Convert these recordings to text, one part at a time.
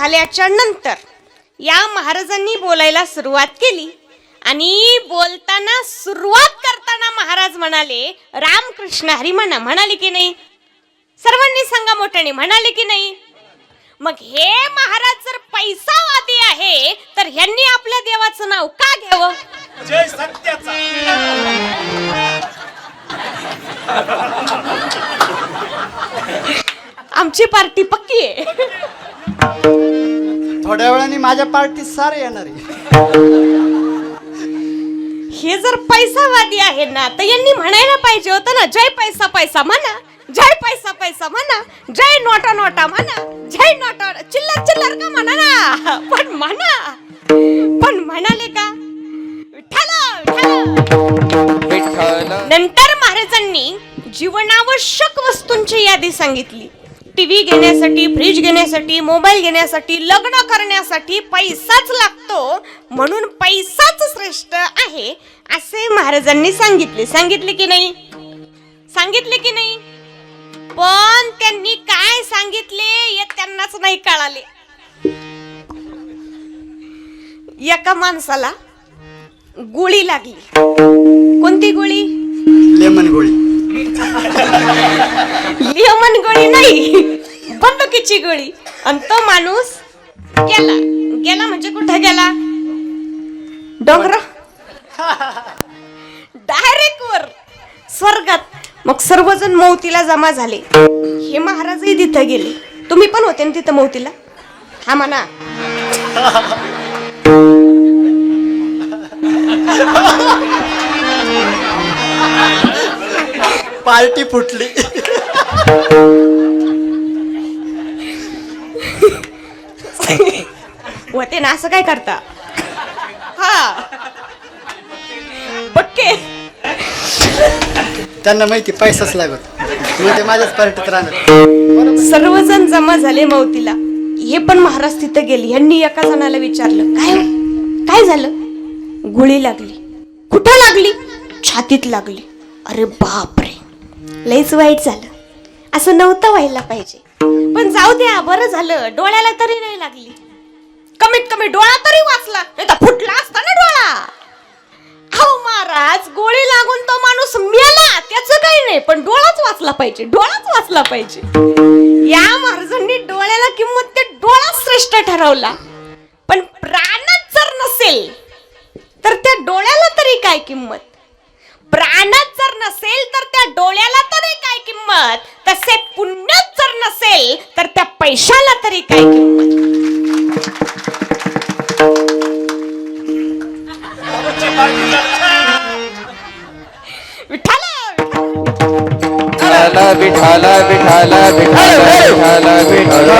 झाल्याच्यानंतर या महाराजांनी बोलायला सुरुवात केली. आणि बोलताना सुरुवात करताना महाराज म्हणाले रामकृष्ण हरी म्हणा म्हणाले की नाही? सर्वांनी सांगा मोठ्याने म्हणाले की नाही? मग हे महाराज जर पैसावादी आहे तर ह्यांनी आपल्या देवाचं नाव का घ्यावं? आमची पार्टी पक्की आहे. थोड्या वेळाने माझ्या पार्टीत सारे येणार आहे हे जर पैसावादी आहे ना तर यांनी म्हणायला पाहिजे होतं ना जय पैसा पैसा म्हणा जय पैसा पैसा म्हणा जय नोटा नोटा म्हणा जय नोटा चिल्लर चिल्लर का म्हणा ना? पण म्हणा पण म्हणाले का? विठ्ठल विठ्ठल विठ्ठल. नंतर महाराजांनी जीवनावश्यक वस्तूंची यादी सांगितली. टीव्ही घेण्यासाठी फ्रीज घेण्यासाठी मोबाईल घेण्यासाठी लग्न करण्यासाठी पैसाच लागतो. म्हणून पैसाच श्रेष्ठ आहे असे महाराजांनी सांगितले. सांगितले की नाही? सांगितले की नाही? पण त्यांनी काय सांगितले हे त्यांनाच नाही कळाले. एका माणसाला गोळी लागली. कोणती गोळी? लेमन गोळी. लिहमन गोळी नाही बंदुकीची गोळी. आणि तो माणूस गेला. गेला म्हणजे कुठे गेला? डोंगर. डायरेक्ट वर. स्वर्गात. मग सर्वजण मौतीला जमा झाले. हे महाराजही तिथं गेले. तुम्ही पण होते ना तिथं मौतीला? हा म्हणा. पार्टी फुटली. होते ना असं काय करता? हा. पक्के. त्यांना माहिती पैसाच लागत. मग ते माझ्याच पार्टीत राहणार. सर्वजण जमा झाले मौतीला. हे पण महाराज तिथं गेले. यांनी एका जणाला विचारलं काय हो? काय झालं? गोळी लागली. कुठं लागली? छातीत लागली. अरे बापरे लयच वाईट झालं. असं नव्हतं व्हायला पाहिजे. पण जाऊ द्या बरं झालं. डोळ्याला तरी नाही लागली. कमीत कमी डोळा तरी वाचला. नाही तर फुटला असता ना डोळा. हो महाराज गोळी लागून तो माणूस मेला. त्याचं काही नाही पण डोळाच वाचला पाहिजे. डोळाच वाचला पाहिजे. या महाराजांनी डोळ्याला किंमत ते डोळा श्रेष्ठ ठरवला. पण प्राणच जर नसेल तर त्या डोळ्याला तरी काय किंमत? प्राणच जर नसेल तर त्या डोळ्याला तरी काय किंमत? तसे पुण्यच जर नसेल तर त्या पैशाला तरी काय किंमत? विठाला विठ्ठल विठ्ठल विठ्ठल विठ्ठल.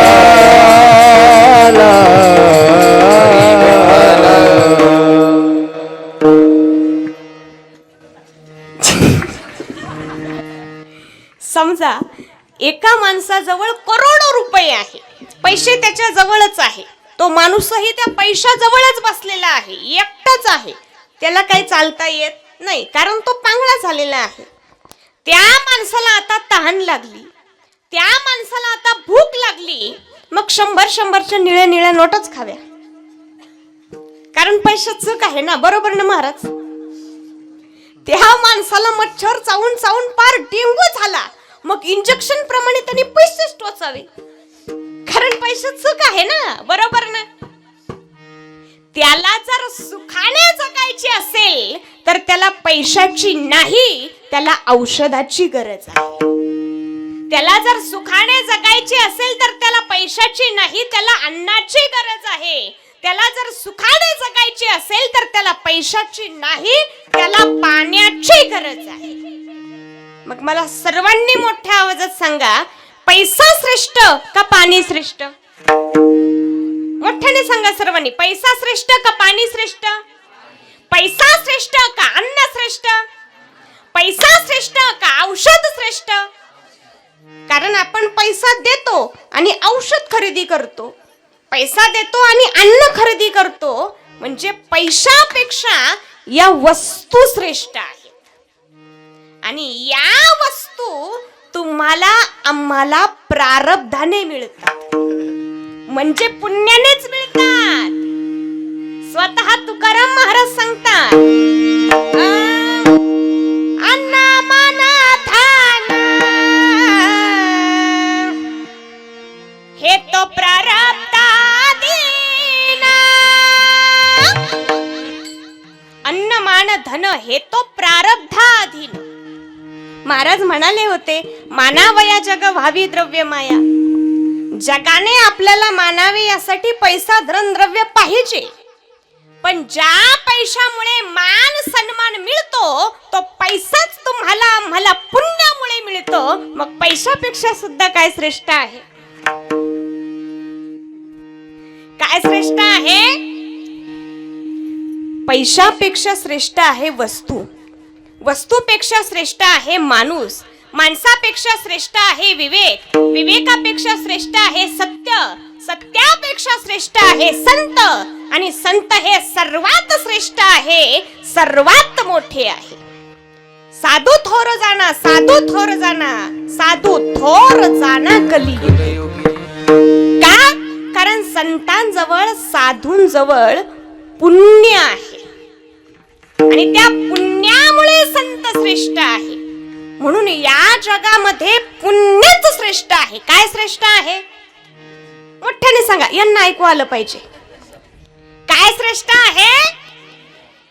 एका माणसाजवळ करोडो रुपये आहे. पैसे त्याच्या जवळच आहे. तो माणूसही त्या पैशाजवळच बसलेला आहे. एकटाच आहे. त्याला काही चालता येत नाही कारण तो पांगळा झालेला आहे. त्या माणसाला आता तहान लागली. त्या माणसाला आता भूक लागली. मग शंभर शंभरच्या निळ्या निळ्या नोटच खाव्या. कारण पैशाच चूक आहे ना बरोबर ना महाराज? त्या माणसाला मच्छर चावून चावून पार डेंगू झाला. मग इंजेक्शन प्रमाणे त्यांनी पैसेच टोचावे. कारण पैशात चूक आहे ना बरोबर ना? त्याला जर सुखाने जगायची असेल तर त्याला पैशाची नाही त्याला औषधाची गरज आहे. त्याला जर सुखाने जगायची असेल तर त्याला पैशाची नाही त्याला अन्नाची गरज आहे. त्याला जर सुखाने जगायचे असेल तर त्याला पैशाची नाही त्याला पाण्याची गरज आहे. मग मला सर्वांनी मोठ्या आवाजात सांगा पैसा श्रेष्ठ का पाणी श्रेष्ठ? मोठ्याने सांगा सर्वांनी पैसा श्रेष्ठ का पाणी श्रेष्ठ? पैसा श्रेष्ठ का अन्न श्रेष्ठ? पैसा श्रेष्ठ का औषध श्रेष्ठ? कारण आपण पैसा देतो आणि औषध खरेदी करतो. पैसा देतो आणि अन्न खरेदी करतो. म्हणजे पैशापेक्षा या वस्तू श्रेष्ठ आहे. आणि या वस्तू तुम्हाला आम्हाला प्रारब्धाने मिळतात. म्हणजे पुण्यानेच मिळतात. स्वतः तुकाराम महाराज सांगतात. महाराज म्हणाले होते मानावया जग व्हावी द्रव्य माया जगाने आपल्याला मानावे यासाठी पैसा धन द्रव्य पाहिजे. पण ज्या पैशामुळे मान सन्मान मिळतो तो पैसाच तुम्हाला आम्हाला पुण्यामुळे मिळतो. मग पैशापेक्षा सुद्धा काय श्रेष्ठ आहे? काय श्रेष्ठ आहे? पैशापेक्षा श्रेष्ठ आहे वस्तू. वस्तूपेक्षा श्रेष्ठ आहे माणूस. माणसापेक्षा श्रेष्ठ आहे विवेक. विवेकापेक्षा श्रेष्ठ आहे सत्य. सत्यापेक्षा श्रेष्ठ आहे संत. आणि संत हे सर्वात श्रेष्ठ आहे सर्वात मोठे आहे. साधू थोर जाणा साधू थोर जाणा साधू थोर जाणा कली का? कारण संतांजवळ साधूंजवळ पुण्य आहे. आणि त्या पुण्य पुण्यामुळे संत श्रेष्ठ आहे. म्हणून या जगामध्ये पुण्यच श्रेष्ठ आहे. काय श्रेष्ठ आहे? मोठ्याने सांगा यांना ऐकू आलं पाहिजे. काय श्रेष्ठ आहे?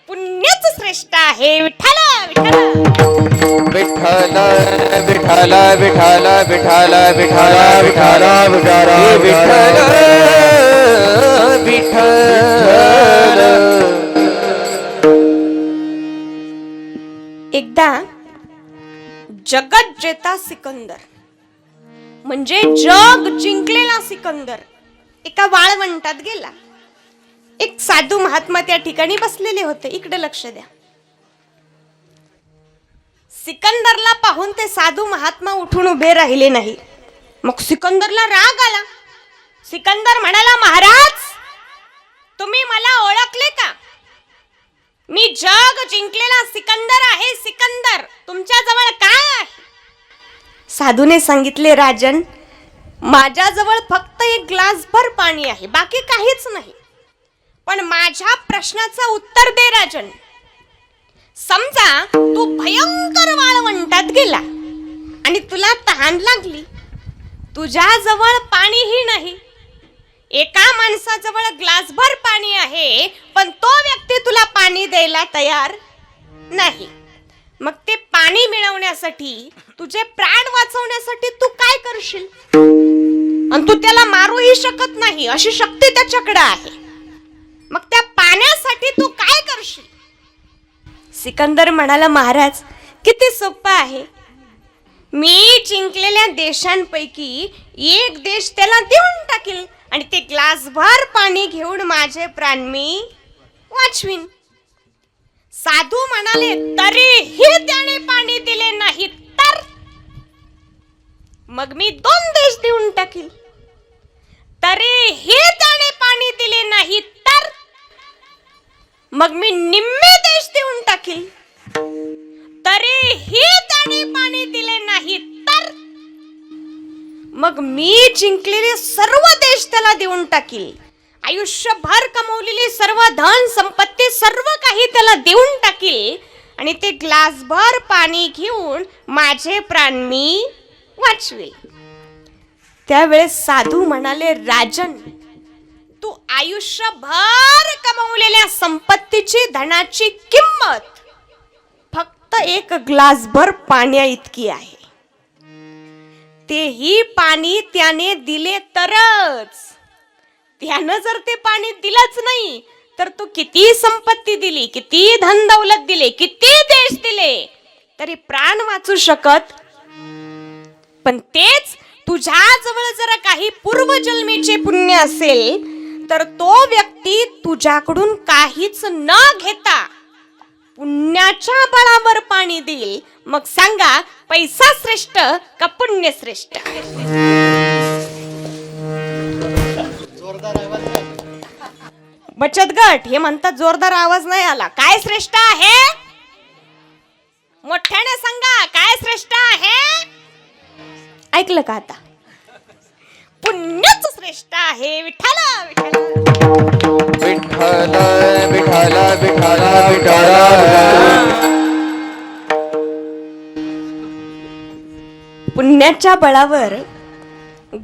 पुण्यच श्रेष्ठ आहे. विठ्ठल विठ्ठल विठ्ठल विठ्ठल. विठ्ठल विठ्ठल विठ्ठल विठ्ठल. विठ्ठल विठ्ठल. एकदा जगत जेता सिकंदर. म्हणजे जग जिंकलेला सिकंदर. एका वाळवंटात गेला. एक साधू महात्मा त्या ठिकाणी बसलेले होते. इकडे लक्ष द्या. सिकंदरला पाहून ते साधू महात्मा उठून उभे राहिले नाही. मग सिकंदरला राग आला. सिकंदर म्हणाला महाराज तुम्ही मला ओळखले का मी जग जिंकलेला सिकंदर आहे सिकंदर. तुमच्या जवळ काय आहे? साधूने सांगितले राजन माझ्याजवळ फक्त एक ग्लासभर पाणी आहे बाकी काहीच नाही. पण माझ्या प्रश्नाचं उत्तर दे राजन. समजा तू भयंकर वाळवंटात गेला आणि तुला तहान लागली. तुझ्याजवळ पाणीही नाही. एका माणसाजवळ ग्लासभर पाणी आहे पण तो व्यक्ती तुला पाणी द्यायला तयार नाही. मग ते पाणी मिळवण्यासाठी तुझे प्राण वाचवण्यासाठी तू काय करशील? आणि तू त्याला मारूही शकत नाही अशी शक्ती त्याच्याकडे आहे. मग त्या पाण्यासाठी तू काय करशील? सिकंदर म्हणाला महाराज किती सोपं आहे. मी जिंकलेल्या देशांपैकी एक देश त्याला देऊन टाकेल. आणि ते ग्लासभर पाणी घेऊन माझे प्राण मी वाचवीन. साधू म्हणाले तरीही त्याने पाणी दिले नाही तर? मग मी दोन देश देऊन टाकील. तरीही त्याने पाणी दिले नाही तर? मग मी निम्मे देश देऊन टाकील. तरीही त्याने पाणी दिले नाही मग मी जिंकलेले सर्व देश त्याला देऊन टाकील. आयुष्यभर कमवलेली सर्व धन संपत्ती सर्व काही त्याला देऊन टाकील. आणि ते ग्लासभर पाणी घेऊन माझे प्राण मी वाचवेल. त्यावेळेस साधू म्हणाले राजन तू आयुष्यभर कमवलेल्या संपत्तीची धनाची किंमत फक्त एक ग्लासभर पाण्या इतकी आहे. तेही पाणी त्याने दिले तरच. त्यानं जर ते पाणी दिलंच नाही तर तू किती संपत्ती दिली किती धन दौलत दिले किती देश दिले तरी प्राण वाचू शकत. पण तेच तुझ्या जवळ जर काही पूर्वजन्मीचे पुण्य असेल तर तो व्यक्ती तुझ्याकडून काहीच न घेता पुण्याच्या बळावर पाणी देईल. मग सांगा पैसा श्रेष्ठ का पुण्य श्रेष्ठ. बचत गट हे म्हणतात जोरदार आवाज नाही आला. काय श्रेष्ठ आहे? मोठ्याने सांगा काय श्रेष्ठ आहे? ऐकलं का आता? पुण्यच श्रेष्ठ आहे विठ्ठला विठ्ठला. विठ्ठल विठ्ठल विठ्ठल विठ्ठल. पुण्याच्या बळावर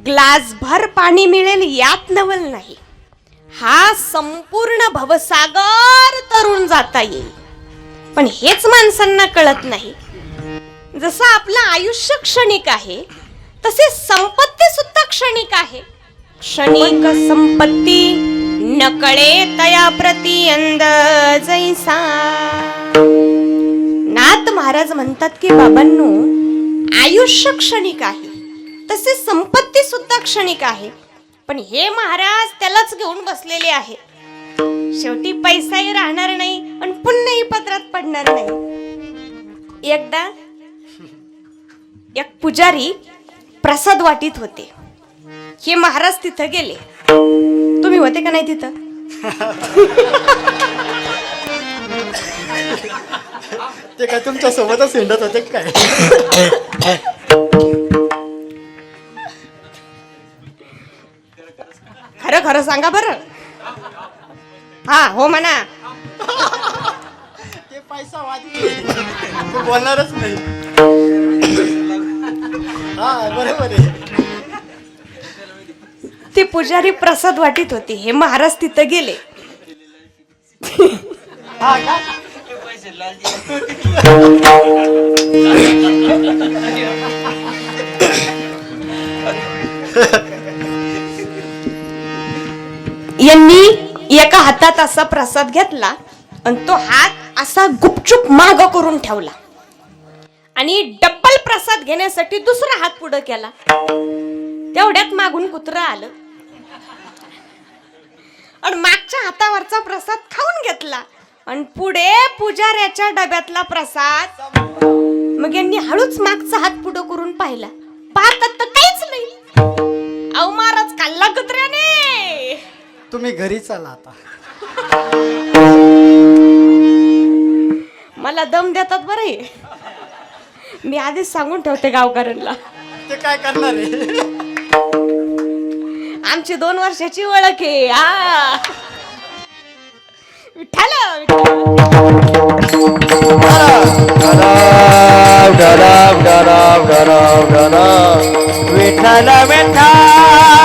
ग्लासभर पाणी मिळेल यात नवल नाही. हा संपूर्ण भवसागर तरुण जाता येईल. पण हेच माणसांना कळत नाही. जसं आपलं आयुष्य क्षणिक आहे तसे संपत्ती सुद्धा क्षणिक आहे. क्षणिक संपत्ती नकळे तया प्रती अंद जैसा. नाथ महाराज म्हणतात की बाबांनो आयुष्य क्षणिक आहे. तसे संपत्ती सुद्धा क्षणिक आहे. पण हे महाराज त्यालाच घेऊन बसलेले आहे शेवटी पैसाही राहणार नाही आणि पुन्हाही पत्रात पडणार नाही. एकदा एक पुजारी प्रसाद वाटीत होते. हे महाराज तिथं गेले. तुम्ही होते का नाही तिथं? ते काय तुमच्या सोबतच हिंडत होते काय? खरं खरं सांगा बरं. हा हो म्हणा. ते पैसा वादी बोलणारच नाही. हा बरोबर आहे. ते पुजारी प्रसाद वाटीत होते. हे महाराज तिथं गेले. हा का? यांनी एका हातात असा प्रसाद घेतला आणि तो हात असा गुपचूप माग करून ठेवला. आणि डब्बल प्रसाद घेण्यासाठी दुसरा हात पुढे केला. तेवढ्यात मागून कुत्र आलं. आणि मागच्या हातावरचा प्रसाद खाऊन घेतला. आणि पुढे पुजाऱ्याच्या डब्यातला प्रसाद. मग यांनी हळूच मागचा हात पुढं करून पाहिला. पाहतात तर काहीच नाही. अहो महाराज खाल्ला कुत्र्याने. तुम्ही घरी चला आता. मला दम देतात बरे मी आधीच सांगून ठेवते गावकऱ्यांना. ते काय करणार आहे? आमची दोन वर्षाची ओळख आहे. आ. विठ्ठल विठ्ठल. विठ्ठल विठ्ठल. विठ्ठल